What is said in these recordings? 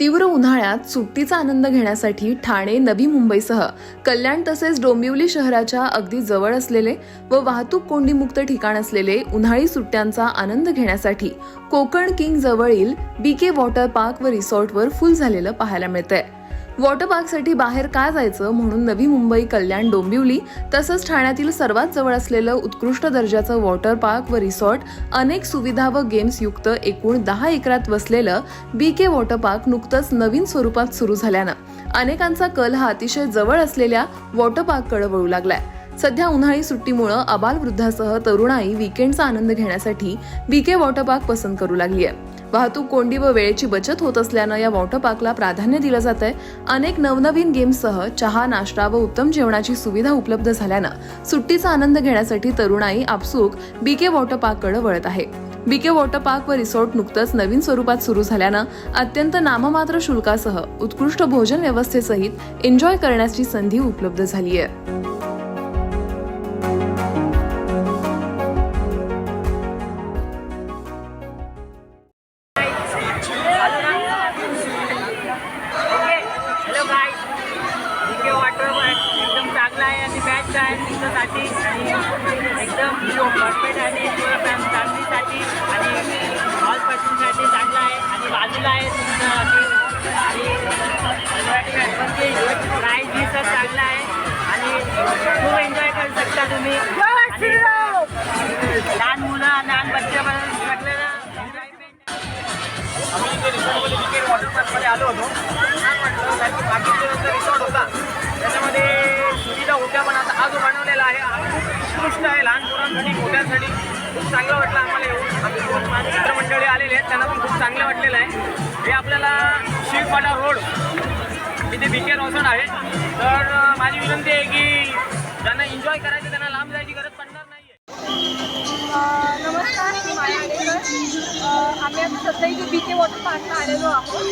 तीव्र उन्हाळ्यात सुट्टीचा आनंद घेण्यासाठी ठाणे नवी मुंबईसह कल्याण तसेच डोंबिवली शहराच्या अगदी जवळ असलेले व वाहतूक कोंडीमुक्त ठिकाण असलेले उन्हाळी सुट्ट्यांचा आनंद घेण्यासाठी कोकण किंग जवळील बीके वॉटर पार्क व रिसॉर्टवर फुल झालेलं पाहायला मिळतंय. वॉटर पार्कसाठी बाहेर का जायचं म्हणून नवी मुंबई कल्याण डोंबिवली तसंच ठाण्यातील सर्वात जवळ असलेलं उत्कृष्ट दर्जाचं वॉटर पार्क व रिसॉर्ट अनेक सुविधा व गेम्स युक्त एकूण दहा एकरात वसलेलं बी के वॉटर पार्क नुकतंच नवीन स्वरूपात सुरू झाल्यानं. अनेकांचा कल हा अतिशय जवळ असलेल्या वॉटर पार्ककडे वळू लागलाय. सध्या उन्हाळी सुट्टीमुळं अबालवृद्धासह तरुणाई विकेंडचा आनंद घेण्यासाठी बीके वॉटर पार्क पसंत करू लागली आहे. वाहतूक कोंडी व वेळेची बचत होत असल्यानं या वॉटर पार्कला प्राधान्य दिलं जात आहे. अनेक नवनवीन गेम्ससह चहा नाश्ता व उत्तम जेवणाची सुविधा उपलब्ध झाल्यानं सुट्टीचा आनंद घेण्यासाठी तरुणाई आपसूक बीके वॉटर पार्ककडे वळत आहे. बीके वॉटर पार्क व रिसॉर्ट नुकतंच नवीन स्वरूपात सुरू झाल्यानं अत्यंत नाममात्र शुल्कासह उत्कृष्ट भोजन व्यवस्थेसहित एन्जॉय करण्याची संधी उपलब्ध झाली आहे. आहे आणि बेस्ट आहे तुमच्यासाठी आणि एकदम परफेक्ट आणि तुला फॅम फॅमिलीसाठी आणि ऑल पर्सनसाठी चांगला आहे आणि बाजूला आहे तुमच्यासाठी आणि प्राईज दिसत चांगला आहे आणि खूप एन्जॉय करू शकता तुम्ही. लहान मुलं लहान बच्च्यापर्यंत सगळ्यांना आम्ही इथे रिसॉर्टमध्ये वॉटर पार्कमध्ये आलो होतो. आहे मोठ्यांसाठी खूप चांगलं वाटलं आम्हाला येऊन. आम्ही मित्रमंडळी आलेले आहेत त्यांना पण खूप चांगलं वाटलेलं आहे. हे आपल्याला शिवपाडा रोड इथे के रिसॉर्ट आहे. तर माझी विनंती आहे की ज्यांना एन्जॉय करायचं त्यांना लांब जायची गरज पडणार नाही नमस्कार मी माया आडेकर आम्ही आता सध्या इथे बी के वॉटर पार्कला आलेलो आहोत.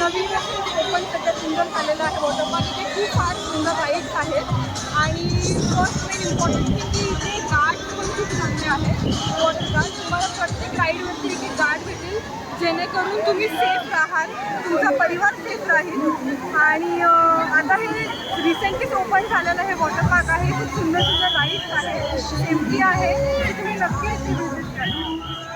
नवीन ओपन सध्या सुंदर झालेलं आहे. वॉटर पार्क इथे खूप फार सुंदर राईड्स आहेत. आणि फर्स्ट मेन इम्पॉर्टंट की खूप चांगले आहेत वॉटर गार्ड तुम्हाला प्रत्येक राईडवरती एक गार्ड भेटेल. जेणेकरून तुम्ही सेफ राहाल. तुमचा परिवार सेफ राहील. आणि आता हे रिसेंटलीच ओपन झालेलं हे वॉटर पार्क आहे. खूप सुंदर सुंदर राईड्स आहे. सेफ्टी आहे तुम्ही नक्की विजिट करा.